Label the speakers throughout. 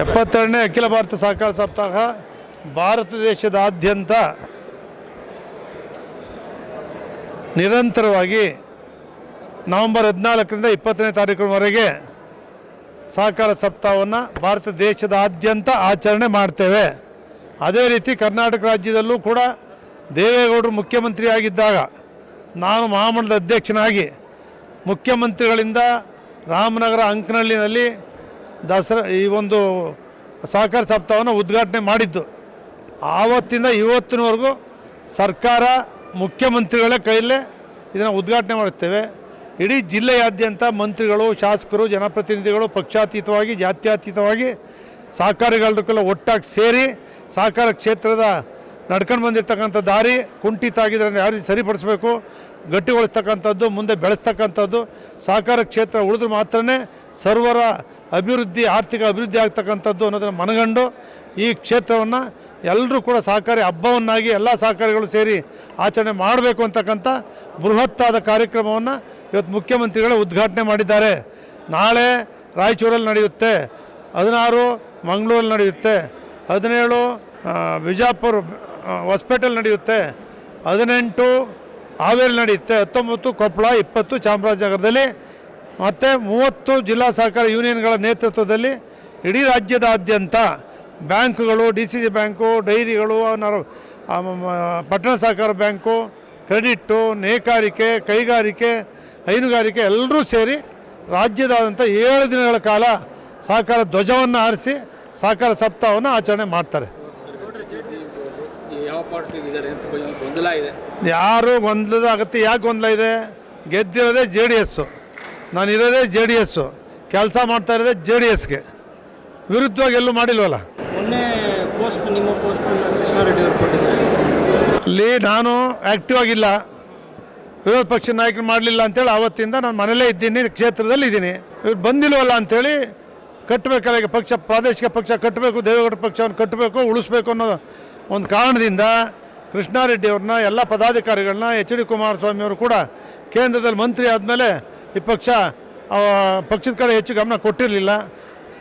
Speaker 1: ಎಪ್ಪತ್ತೆರಡನೇ ಅಖಿಲ ಭಾರತ ಸಹಕಾರ ಸಪ್ತಾಹ ಭಾರತ ದೇಶದಾದ್ಯಂತ ನಿರಂತರವಾಗಿ ನವೆಂಬರ್ ಹದಿನಾಲ್ಕರಿಂದ ಇಪ್ಪತ್ತನೇ ತಾರೀಕಿನವರೆಗೆ ಸಹಕಾರ ಸಪ್ತಾಹವನ್ನು ಭಾರತ ದೇಶದಾದ್ಯಂತ ಆಚರಣೆ ಮಾಡ್ತೇವೆ. ಅದೇ ರೀತಿ ಕರ್ನಾಟಕ ರಾಜ್ಯದಲ್ಲೂ ಕೂಡ ದೇವೇಗೌಡರು ಮುಖ್ಯಮಂತ್ರಿಯಾಗಿದ್ದಾಗ ನಾನು ಮಹಾಮಂಡಲದ ಅಧ್ಯಕ್ಷನಾಗಿ ಮುಖ್ಯಮಂತ್ರಿಗಳಿಂದ ರಾಮನಗರ ಅಂಕನಹಳ್ಳಿನಲ್ಲಿ ದಸರಾ ಈ ಒಂದು ಸಹಕಾರ ಸಪ್ತಾಹವನ್ನು ಉದ್ಘಾಟನೆ ಮಾಡಿದ್ದು. ಆವತ್ತಿಂದ ಇವತ್ತಿನವರೆಗೂ ಸರ್ಕಾರ, ಮುಖ್ಯಮಂತ್ರಿಗಳೇ ಕೈಯಲ್ಲೇ ಇದನ್ನು ಉದ್ಘಾಟನೆ ಮಾಡುತ್ತೇವೆ. ಇಡೀ ಜಿಲ್ಲೆಯಾದ್ಯಂತ ಮಂತ್ರಿಗಳು, ಶಾಸಕರು, ಜನಪ್ರತಿನಿಧಿಗಳು ಪಕ್ಷಾತೀತವಾಗಿ, ಜಾತ್ಯತೀತವಾಗಿ ಸಹಕಾರಿಗಳಕ್ಕೆಲ್ಲ ಒಟ್ಟಾಗಿ ಸೇರಿ ಸಹಕಾರ ಕ್ಷೇತ್ರದ ನಡ್ಕೊಂಡು ಬಂದಿರತಕ್ಕಂಥ ದಾರಿ ಕುಂಠಿತ ಆಗಿದ್ರೆ ಯಾವ ರೀತಿ ಸರಿಪಡಿಸಬೇಕು, ಗಟ್ಟಿಗೊಳಿಸ್ತಕ್ಕಂಥದ್ದು, ಮುಂದೆ ಬೆಳೆಸ್ತಕ್ಕಂಥದ್ದು, ಸಹಕಾರ ಕ್ಷೇತ್ರ ಉಳಿದ್ರೆ ಮಾತ್ರನೇ ಸರ್ವರ ಅಭಿವೃದ್ಧಿ ಆರ್ಥಿಕ ಅಭಿವೃದ್ಧಿ ಆಗ್ತಕ್ಕಂಥದ್ದು ಅನ್ನೋದನ್ನು ಮನಗಂಡು ಈ ಕ್ಷೇತ್ರವನ್ನು ಎಲ್ಲರೂ ಕೂಡ ಸಹಕಾರಿ ಹಬ್ಬವನ್ನಾಗಿ ಎಲ್ಲ ಸಹಕಾರಿಗಳು ಸೇರಿ ಆಚರಣೆ ಮಾಡಬೇಕು ಅಂತಕ್ಕಂಥ ಬೃಹತ್ತಾದ ಕಾರ್ಯಕ್ರಮವನ್ನು ಇವತ್ತು ಮುಖ್ಯಮಂತ್ರಿಗಳು ಉದ್ಘಾಟನೆ ಮಾಡಿದ್ದಾರೆ. ನಾಳೆ ರಾಯಚೂರಲ್ಲಿ ನಡೆಯುತ್ತೆ ಹದಿನಾರು ಮಂಗಳೂರಲ್ಲಿ ನಡೆಯುತ್ತೆ ಹದಿನೇಳು ಬಿಜಾಪುರ ಆ, ಹೊಸಪೇಟೆಯಲ್ಲಿ ನಡೆಯುತ್ತೆ ಹದಿನೆಂಟು ಹಾವೇರಿ ನಡೆಯುತ್ತೆ ಹತ್ತೊಂಬತ್ತು ಕೊಪ್ಪಳ ಇಪ್ಪತ್ತು ಚಾಮರಾಜನಗರದಲ್ಲಿ ಮತ್ತು ಮೂವತ್ತು ಜಿಲ್ಲಾ ಸಹಕಾರ ಯೂನಿಯನ್ಗಳ ನೇತೃತ್ವದಲ್ಲಿ ಇಡೀ ರಾಜ್ಯದಾದ್ಯಂತ ಬ್ಯಾಂಕ್ಗಳು ಡಿ ಸಿ ಸಿ ಬ್ಯಾಂಕು ಡೈರಿಗಳು ಪಟ್ಟಣ ಸಹಕಾರ ಬ್ಯಾಂಕು ಕ್ರೆಡಿಟ್ಟು ನೇಕಾರಿಕೆ ಕೈಗಾರಿಕೆ ಹೈನುಗಾರಿಕೆ ಎಲ್ಲರೂ ಸೇರಿ ರಾಜ್ಯದಾದ್ಯಂತ ಏಳು ದಿನಗಳ ಕಾಲ ಸಹಕಾರ ಧ್ವಜವನ್ನು ಹಾರಿಸಿ ಸಹಕಾರ ಸಪ್ತಾಹವನ್ನು ಆಚರಣೆ ಮಾಡ್ತಾರೆ. ಯಾರು ಗೊಂದಲದ ಅಗತ್ಯ ಯಾಕೆ ಗೊಂದಲ ಇದೆ? ಗೆದ್ದಿರೋದೇ ಜೆ ಡಿ ಎಸ್ಸು ನಾನು ಇರೋದೇ ಜೆ ಡಿ ಎಸ್ಸು ಕೆಲಸ ಮಾಡ್ತಾ ಇರೋದೇ ಜೆ ಡಿ ಎಸ್ಗೆ ವಿರುದ್ಧವಾಗಿ ಎಲ್ಲೂ ಮಾಡಿಲ್ವಲ್ಲ?
Speaker 2: ಮೊನ್ನೆ ಪೋಸ್ಟ್ ನಿಮ್ಮ ಪೋಸ್ಟ್ ಕೃಷ್ಣಾರೆಡ್ಡಿ ಅವರು ಕೊಟ್ಟಿದ್ದಾರೆ.
Speaker 1: ಅಲ್ಲಿ ನಾನು ಆ್ಯಕ್ಟಿವ್ ಆಗಿಲ್ಲ. ವಿರೋಧ ಪಕ್ಷ ನಾಯಕರು ಮಾಡಲಿಲ್ಲ ಅಂತೇಳಿ ಆವತ್ತಿಂದ ನಾನು ಮನೇಲೇ ಇದ್ದೀನಿ ಕ್ಷೇತ್ರದಲ್ಲಿ ಇದ್ದೀನಿ. ಇವ್ರು ಬಂದಿಲ್ವಲ್ಲ ಅಂಥೇಳಿ ಕಟ್ಟಬೇಕಲ್ಲ ಈಗ ಪಕ್ಷ ಪ್ರಾದೇಶಿಕ ಪಕ್ಷ ಕಟ್ಟಬೇಕು ದೇವೇಗೌಡ ಪಕ್ಷವನ್ನು ಕಟ್ಟಬೇಕು ಉಳಿಸ್ಬೇಕು ಅನ್ನೋ ಒಂದು ಕಾರಣದಿಂದ ಕೃಷ್ಣಾರೆಡ್ಡಿ ಅವ್ರನ್ನ ಎಲ್ಲ ಪದಾಧಿಕಾರಿಗಳನ್ನ ಎಚ್ ಡಿ ಕುಮಾರಸ್ವಾಮಿ ಅವರು ಕೂಡ ಕೇಂದ್ರದಲ್ಲಿ ಮಂತ್ರಿ ಆದಮೇಲೆ ಈ ಪಕ್ಷ ಆ, ಪಕ್ಷದ ಕಡೆ ಹೆಚ್ಚು ಗಮನ ಕೊಟ್ಟಿರಲಿಲ್ಲ.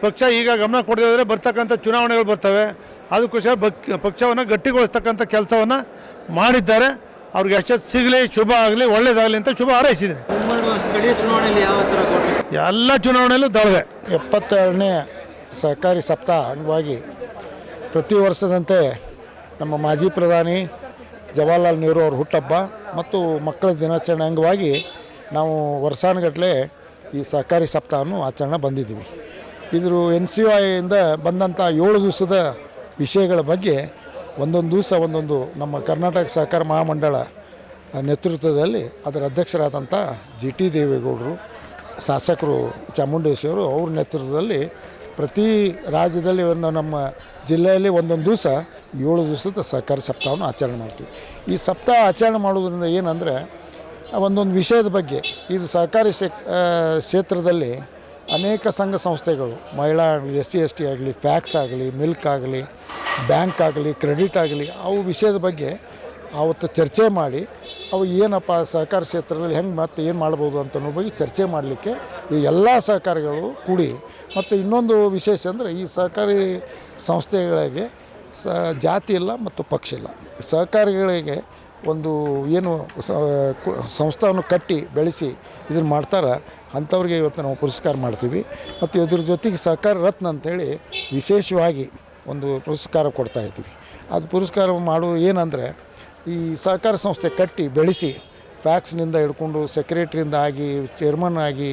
Speaker 1: ಪಕ್ಷ ಈಗ ಗಮನ ಕೊಡದೇ ಹೋದರೆ ಬರ್ತಕ್ಕಂಥ ಚುನಾವಣೆಗಳು ಬರ್ತವೆ. ಅದಕ್ಕೋಸ್ಕರ ಬಕ್ ಪಕ್ಷವನ್ನು ಗಟ್ಟಿಗೊಳಿಸ್ತಕ್ಕಂಥ ಕೆಲಸವನ್ನು ಮಾಡಿದ್ದಾರೆ. ಅವ್ರಿಗೆ ಯಶಸ್ಸು ಸಿಗಲಿ ಶುಭ ಆಗಲಿ ಒಳ್ಳೇದಾಗಲಿ ಅಂತ ಶುಭ ಹಾರೈಸಿದ್ರೆ
Speaker 2: ಮುಂಬರುವ ಸ್ಥಳೀಯ ಚುನಾವಣೆಯಲ್ಲಿ ಯಾವ ಥರ ಕೊಟ್ಟರೆ
Speaker 1: ಎಲ್ಲ ಚುನಾವಣೆಯಲ್ಲೂ ದಳವೆ.
Speaker 3: ಎಪ್ಪತ್ತೆರಡನೇ ಸಹಕಾರಿ ಸಪ್ತಾಹ ಅಂಗವಾಗಿ ಪ್ರತಿ ವರ್ಷದಂತೆ ನಮ್ಮ ಮಾಜಿ ಪ್ರಧಾನಿ ಜವಾಹರ್ಲಾಲ್ ನೆಹರು ಅವ್ರ ಹುಟ್ಟಪ್ಪ ಮತ್ತು ಮಕ್ಕಳ ದಿನಾಚರಣೆ ಅಂಗವಾಗಿ ನಾವು ವರ್ಷಾನುಗಟ್ಟಲೆ ಈ ಸಹಕಾರಿ ಸಪ್ತಾಹವನ್ನು ಆಚರಣೆ ಬಂದಿದ್ದೀವಿ. ಇದ್ರ ಎನ್ ಸಿ ಐಯಿಂದ ಬಂದಂಥ ಏಳು ದಿವಸದ ವಿಷಯಗಳ ಬಗ್ಗೆ ಒಂದೊಂದು ದಿವಸ ಒಂದೊಂದು ನಮ್ಮ ಕರ್ನಾಟಕ ಸಹಕಾರ ಮಹಾಮಂಡಳ ನೇತೃತ್ವದಲ್ಲಿ ಅದರ ಅಧ್ಯಕ್ಷರಾದಂಥ ಜಿ ಟಿ ದೇವೇಗೌಡರು, ಶಾಸಕರು ಚಾಮುಂಡೇಶ್ವರು ಅವ್ರ ನೇತೃತ್ವದಲ್ಲಿ ಪ್ರತಿ ರಾಜ್ಯದಲ್ಲಿ ಒಂದು ನಮ್ಮ ಜಿಲ್ಲೆಯಲ್ಲಿ ಒಂದೊಂದು ದಿವಸ ಏಳು ದಿವಸದ ಸಹಕಾರಿ ಸಪ್ತಾಹವನ್ನು ಆಚರಣೆ ಮಾಡ್ತೀವಿ. ಈ ಸಪ್ತಾಹ ಆಚರಣೆ ಮಾಡೋದ್ರಿಂದ ಏನಂದರೆ ಒಂದೊಂದು ವಿಷಯದ ಬಗ್ಗೆ. ಇದು ಸಹಕಾರಿ ಕ್ಷೇತ್ರದಲ್ಲಿ ಅನೇಕ ಸಂಘ ಸಂಸ್ಥೆಗಳು, ಮಹಿಳಾ ಆಗಲಿ ಎಸ್ ಸಿ ಎಸ್ ಟಿ ಆಗಲಿ, ಫ್ಯಾಕ್ಸ್ ಆಗಲಿ, ಮಿಲ್ಕ್ ಆಗಲಿ, ಬ್ಯಾಂಕ್ ಆಗಲಿ, ಕ್ರೆಡಿಟ್ ಆಗಲಿ, ಅವು ವಿಷಯದ ಬಗ್ಗೆ ಆವತ್ತು ಚರ್ಚೆ ಮಾಡಿ, ಅವು ಏನಪ್ಪ ಸಹಕಾರ ಕ್ಷೇತ್ರದಲ್ಲಿ ಹೆಂಗೆ ಮತ್ತೆ ಏನು ಮಾಡ್ಬೋದು ಅಂತ ಅನ್ನೋ ಬಗ್ಗೆ ಚರ್ಚೆ ಮಾಡಲಿಕ್ಕೆ ಈ ಎಲ್ಲ ಸಹಕಾರಿಗಳು ಕೂಡಿ. ಮತ್ತು ಇನ್ನೊಂದು ವಿಶೇಷ ಅಂದರೆ ಈ ಸಹಕಾರಿ ಸಂಸ್ಥೆಗಳಿಗೆ ಸ, ಜಾತಿ ಇಲ್ಲ ಮತ್ತು ಪಕ್ಷ ಇಲ್ಲ. ಸಹಕಾರಿಗಳಿಗೆ ಒಂದು ಏನು ಸಂಸ್ಥಾನ ಕಟ್ಟಿ, ಬೆಳೆಸಿ ಇದನ್ನು ಮಾಡ್ತಾರೆ, ಅಂಥವ್ರಿಗೆ ಇವತ್ತು ನಾವು ಪುರಸ್ಕಾರ ಮಾಡ್ತೀವಿ. ಮತ್ತು ಇದ್ರ ಜೊತೆಗೆ ಸಹಕಾರ ರತ್ನ ಅಂತೇಳಿ ವಿಶೇಷವಾಗಿ ಒಂದು ಪುರಸ್ಕಾರ ಕೊಡ್ತಾ ಇದ್ದೀವಿ. ಅದು ಪುರಸ್ಕಾರ ಮಾಡೋ ಏನಂದರೆ, ಈ ಸಹಕಾರ ಸಂಸ್ಥೆ ಕಟ್ಟಿ, ಬೆಳೆಸಿ, ಫ್ಯಾಕ್ಸ್ನಿಂದ ಹಿಡ್ಕೊಂಡು, ಸೆಕ್ರೆಟ್ರಿಯಿಂದ ಆಗಿ, ಚೇರ್ಮನ್ ಆಗಿ,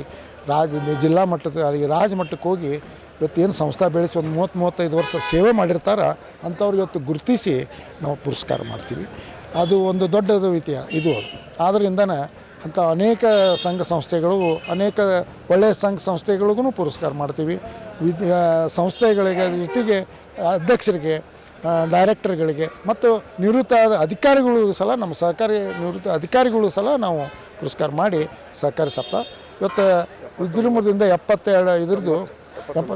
Speaker 3: ರಾಜ, ಜಿಲ್ಲಾ ಮಟ್ಟದ ರಾಜ ಮಟ್ಟಕ್ಕೆ ಹೋಗಿ ಇವತ್ತು ಏನು ಸಂಸ್ಥೆ ಬೆಳೆಸಿ ಒಂದು ಮೂವತ್ತು ಮೂವತ್ತೈದು ವರ್ಷ ಸೇವೆ ಮಾಡಿರ್ತಾರೆ, ಅಂಥವ್ರಿಗೆ ಇವತ್ತು ಗುರುತಿಸಿ ನಾವು ಪುರಸ್ಕಾರ ಮಾಡ್ತೀವಿ. ಅದು ಒಂದು ದೊಡ್ಡದು ರೀತಿಯ ಇದು. ಆದ್ದರಿಂದನೇ ಅಂಥ ಅನೇಕ ಸಂಘ ಸಂಸ್ಥೆಗಳು, ಅನೇಕ ಒಳ್ಳೆಯ ಸಂಘ ಸಂಸ್ಥೆಗಳಿಗೂ ಪುರಸ್ಕಾರ ಮಾಡ್ತೀವಿ. ವಿದ್ಯಾ ಸಂಸ್ಥೆಗಳಿಗೆ ಜೊತೆಗೆ ಅಧ್ಯಕ್ಷರಿಗೆ ಡೈರೆಕ್ಟರ್ಗಳಿಗೆ ಮತ್ತು ನಿವೃತ್ತ ಆದ ಅಧಿಕಾರಿಗಳಿಗೂ ಸಲ ನಮ್ಮ ಸಹಕಾರಿ, ನಿವೃತ್ತ ಅಧಿಕಾರಿಗಳು ಸಲ ನಾವು ಪುರಸ್ಕಾರ ಮಾಡಿ ಸಹಕಾರಿ ಸಪ್ತ ಇವತ್ತು ವಿಜೃಂಭದಿಂದ ಎಪ್ಪತ್ತೆರಡು ಇದ್ರದ್ದು, ಎಪ್ಪ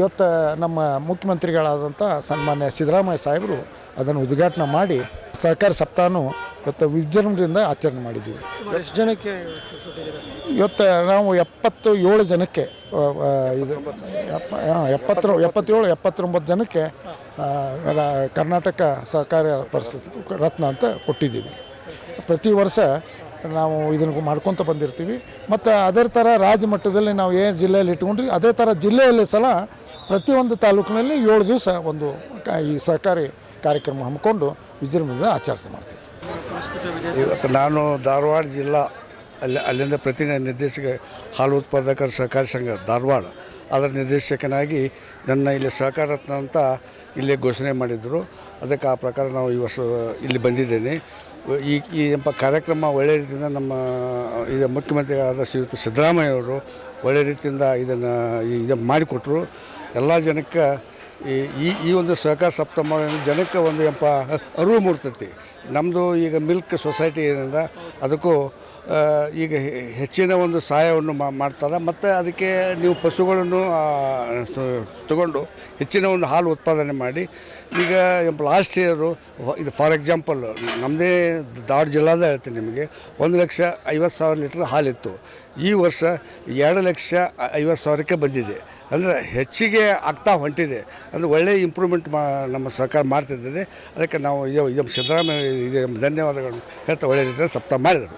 Speaker 3: ಇವತ್ತು ನಮ್ಮ ಮುಖ್ಯಮಂತ್ರಿಗಳಾದಂಥ ಸನ್ಮಾನ್ಯ ಸಿದ್ದರಾಮಯ್ಯ ಸಾಹೇಬರು ಅದನ್ನು ಉದ್ಘಾಟನೆ ಮಾಡಿ ಸಹಕಾರ ಸಪ್ತಾಹನು ಇವತ್ತು ವಿಜೃಂಭಣೆಯಿಂದ ಆಚರಣೆ ಮಾಡಿದ್ದೀವಿ.
Speaker 2: ಎಷ್ಟು ಜನಕ್ಕೆ
Speaker 3: ಇವತ್ತು ನಾವು ಎಪ್ಪತ್ತು ಏಳು ಜನಕ್ಕೆ ಇದು ಎಪ್ಪತ್ತರ ಎಪ್ಪತ್ತೇಳು ಎಪ್ಪತ್ತೊಂಬತ್ತು ಜನಕ್ಕೆ ಕರ್ನಾಟಕ ಸಹಕಾರ ಪರಿಸ್ಥಿತಿ ರತ್ನ ಅಂತ ಕೊಟ್ಟಿದ್ದೀವಿ. ಪ್ರತಿ ವರ್ಷ ನಾವು ಇದನ್ನು ಮಾಡ್ಕೊತ ಬಂದಿರ್ತೀವಿ. ಮತ್ತು ಅದೇ ಥರ ರಾಜ್ಯ ಮಟ್ಟದಲ್ಲಿ ನಾವು ಏನು ಜಿಲ್ಲೆಯಲ್ಲಿ ಇಟ್ಕೊಂಡ್ರಿ ಅದೇ ಥರ ಜಿಲ್ಲೆಯಲ್ಲಿ ಸಲ ಪ್ರತಿಯೊಂದು ತಾಲೂಕಿನಲ್ಲಿ ಏಳು ದಿವಸ ಒಂದು ಈ ಸಹಕಾರಿ ಕಾರ್ಯಕ್ರಮ ಹಮ್ಮಿಕೊಂಡು ವಿಜೃಂಭಣೆಯಿಂದ ಆಚರಿಸಿ ಮಾಡ್ತೀವಿ.
Speaker 4: ಇವತ್ತು ನಾನು ಧಾರವಾಡ ಜಿಲ್ಲಾ ಅಲ್ಲಿ ಅಲ್ಲಿಂದ ಪ್ರತಿ ನಿರ್ದೇಶಕ, ಹಾಲು ಉತ್ಪಾದಕರ ಸಹಕಾರಿ ಸಂಘ ಧಾರವಾಡ. ಅದರ ನಿರ್ದೇಶಕನಾಗಿ ನನ್ನ ಇಲ್ಲಿ ಸಹಕಾರ ರತ್ನ ಅಂತ ಇಲ್ಲೇ ಘೋಷಣೆ ಮಾಡಿದರು. ಅದಕ್ಕೆ ಆ ಪ್ರಕಾರ ನಾವು ಈ ವರ್ಷ ಇಲ್ಲಿ ಬಂದಿದ್ದೇನೆ. ಈ ಈ ಎಂಬ ಕಾರ್ಯಕ್ರಮ ಒಳ್ಳೆಯ ರೀತಿಯಿಂದ ನಮ್ಮ ಇದು ಮುಖ್ಯಮಂತ್ರಿಗಳಾದ ಶ್ರೀಯುತ ಸಿದ್ದರಾಮಯ್ಯ ಅವರು ಒಳ್ಳೆಯ ರೀತಿಯಿಂದ ಇದನ್ನು ಇದನ್ನು ಮಾಡಿಕೊಟ್ರು. ಎಲ್ಲ ಜನಕ್ಕೆ ಈ ಈ- ಒಂದು ಸಹಕಾರ ಸಪ್ತಮ ಜನಕ್ಕೆ ಒಂದು ಎಂಪ ಅರಿವು ಮೂಡ್ತೈತಿ. ನಮ್ಮದು ಈಗ ಮಿಲ್ಕ್ ಸೊಸೈಟಿ ಏನಿದೆ, ಅದಕ್ಕೂ ಈಗ ಹೆಚ್ಚಿನ ಒಂದು ಸಹಾಯವನ್ನು ಮಾಡ್ತಾರೆ. ಮತ್ತು ಅದಕ್ಕೆ ನೀವು ಪಶುಗಳನ್ನು ತಗೊಂಡು ಹೆಚ್ಚಿನ ಒಂದು ಹಾಲು ಉತ್ಪಾದನೆ ಮಾಡಿ, ಈಗ ಲಾಸ್ಟ್ ಇಯರು ಇದು ಫಾರ್ ಎಕ್ಸಾಂಪಲ್ ನಮ್ಮದೇ ದಾಡ್ ಜಿಲ್ಲಾದ ಹೇಳ್ತೀನಿ ನಿಮಗೆ, ಒಂದು ಲಕ್ಷ ಐವತ್ತು ಸಾವಿರ ಲೀಟ್ರ್ ಹಾಲಿತ್ತು. ಈ ವರ್ಷ ಎರಡು ಲಕ್ಷ ಐವತ್ತು ಸಾವಿರಕ್ಕೆ ಬಂದಿದೆ. ಅಂದರೆ ಹೆಚ್ಚಿಗೆ ಆಗ್ತಾ ಹೊಂಟಿದೆ. ಅಂದರೆ ಒಳ್ಳೆಯ ಇಂಪ್ರೂವ್ಮೆಂಟ್ ಮಾ, ನಮ್ಮ ಸರ್ಕಾರ ಮಾಡ್ತಿದ್ದೇನೆ. ಅದಕ್ಕೆ ನಾವು ಇದು ಸಿದ್ದರಾಮಯ್ಯ ಇದು ಧನ್ಯವಾದಗಳು ಹೇಳ್ತಾ ಒಳ್ಳೆಯ ರೀತಿಯಲ್ಲಿ ಸಪ್ತಾಹ ಮಾಡಿದರು.